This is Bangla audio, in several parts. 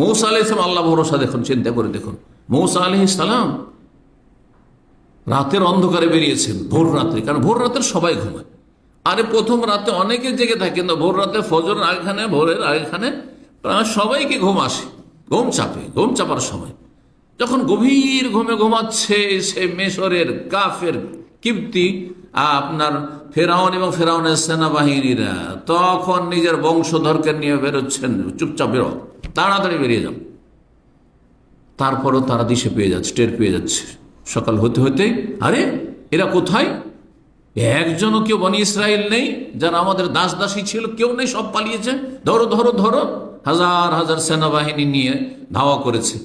মৌসা আলি ইসলাম আল্লাহ ভরসা দেখুন, চিন্তা করে দেখুন। মৌসা আলি ইসলাম রাতের অন্ধকারে বেরিয়েছেন, ভোর রাত্রে কারণ ভোর রাতের সবাই ঘুমায়। আরে প্রথম রাতে অনেকে জেগে থাকে, কিন্তু ভোর রাতে ফজর আগেখানে, ভোরের আগেখানে সবাইকে ঘুম আসে, ঘুম চাপে, ঘুম চাপার সময়। যখন গভীর ঘুমে ঘুমাচ্ছে সে মেশরের কাফের কিপ্তি, আপনার ফেরাউন এবং ফেরাউনের সেনাবাহিনীরা তখন নিজের বংশধরকে নিয়ে বেরোচ্ছেন, চুপচাপ বেরো তাড়াতাড়ি বেরিয়ে যান তারপরও তারা দিশে পেয়ে যাচ্ছে, টের পেয়ে যাচ্ছে। সকাল হতে হতে, আরে, এরা কোথায়? একজনও কেউ বনি ইসরায়েল নেই, যারা আমাদের দাস দাসী ছিল, কেউ নেই, সব পালিয়েছে। ধরো ধরো ধরো, হাজার হাজার সেনাবাহিনী নিয়ে ধাওয়া করেছে।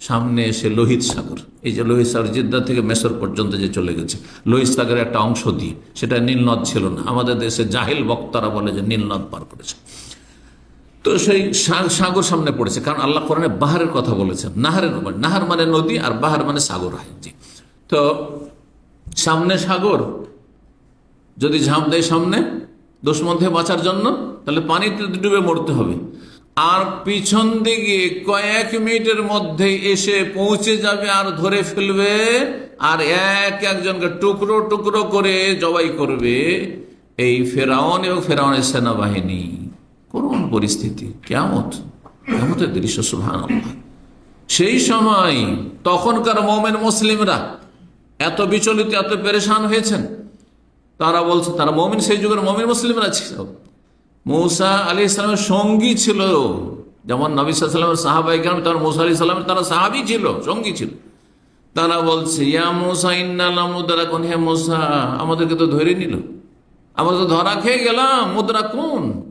সামনে এসে লোহিত সাগর। এই যে লোহিত সাগর, জিদ্দা থেকে মেসর পর্যন্ত যে চলে গেছে। লোহিত সাগরের একটা অংশ দিয়ে, সেটা নীলনদ ছিল না। আমাদের দেশে জাহিল বক্তারা বলে যে নীলনদ পার করেছে। তো সেই সাগর সামনে পড়েছে, কারণ আল্লাহ কোরআনে বাহারের কথা বলেছেন। নাহারের উপর, নাহার মানে নদী আর বাহার মানে সাগর হয়। তো সামনে সাগর, যদি ঝাঁপ দেয় সামনে, দুশ্মন থেকে বাঁচার জন্য, তাহলে পানিতে ডুবে মরতে হবে। আর পিছন দিকে কয়েক মিনিটের মধ্যে এসে পৌঁছে যাবে আর ধরে ফেলবে, আর এক একজনকে টুকরো টুকরো করে জবাই করবে এই ফেরাউন এবং ফেরাউনের সেনাবাহিনী। করুন পরিস্থিতি কেমত কেমতের দৃশ্য সুভান সেই সময় তখনকার মোমেন মুসলিমরা এত বিচলিত, এত পেরেশান হয়েছেন। তারা বলছে, তারা মমিন, সেই যুগের মমিন মুসলিমরা ছিল। মৌসা আলী ইসলামের সঙ্গী ছিল। যেমন নবী সাহাবাই কেন তার মৌসা আলী ইসলামের তারা সাহাবি ছিল, সঙ্গী ছিল। তারা বলছে, ইয়া মৌসা ইন্নাল্লাহ কোন, হে মৌসা, আমাদেরকে তো ধরে নিল। আমরা তো ধরা খেয়ে গেলাম, মুদ্রা কোন?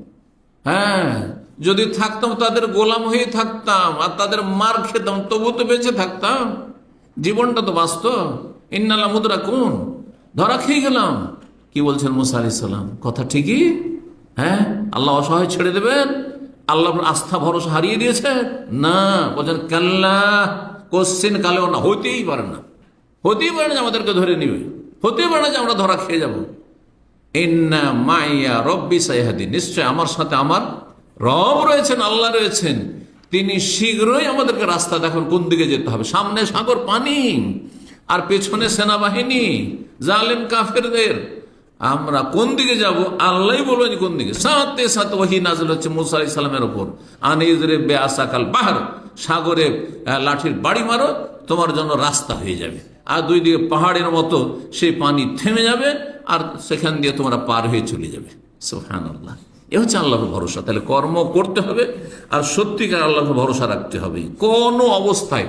হ্যাঁ যদি থাকতাম, তাদের গোলাম হয়ে থাকতাম, আর তাদের মার খেতাম, তবু তো বেঁচে থাকতাম। জীবনটা তো বাঁচত। ইন্নাল্লাহ মুদ্রা কোন ধরা খেয়ে গেলাম। কি বলছেন মুসা আলি কথা ঠিকই? হ্যাঁ? আল্লাহ অসহায় ছেড়ে দেবেন? আল্লাহ আস্থা, ভরসা হারিয়ে দিয়েছে? না। বলছেন, কাল্লা, কোশ্চিন কালেও না, হতেই পারে না। হতেই পারে না আমাদেরকে ধরে নিবে। হতেই পারে না যে আমরা ধরা খেয়ে যাব। মাইয়া রব্বি সাইহাদি নিশ্চয় আমার সাথে আমার রব রয়েছেন, আল্লাহ রয়েছেন। তিনি শীঘ্রই আমাদেরকে রাস্তা দেখুন, কোন দিকে যেতে হবে? সামনে সাগর, পানি। আর পেছনে সেনাবাহিনী, জালেম কাফেরদের। আমরা কোন দিকে যাব? আল্লাহ বলবেন কোন দিকে। সাথে সাথে ওহি নাজল হচ্ছে মুসা আলি সালামের ওপর আনিজরে বে আসাকাল বাহার, সাগরে লাঠির বাড়ি মারো, তোমার জন্য রাস্তা হয়ে যাবে। আর দুই দিকে পাহাড়ের মতো সেই পানি থেমে যাবে আর সেখান দিয়ে তোমরা পার হয়ে চলে যাবে। সোহান আল্লাহ এ হচ্ছে আল্লাহর ভরসা। তাহলে কর্ম করতে হবে আর সত্যিকার আল্লাহর ভরসা রাখতে হবে। কোনো অবস্থায়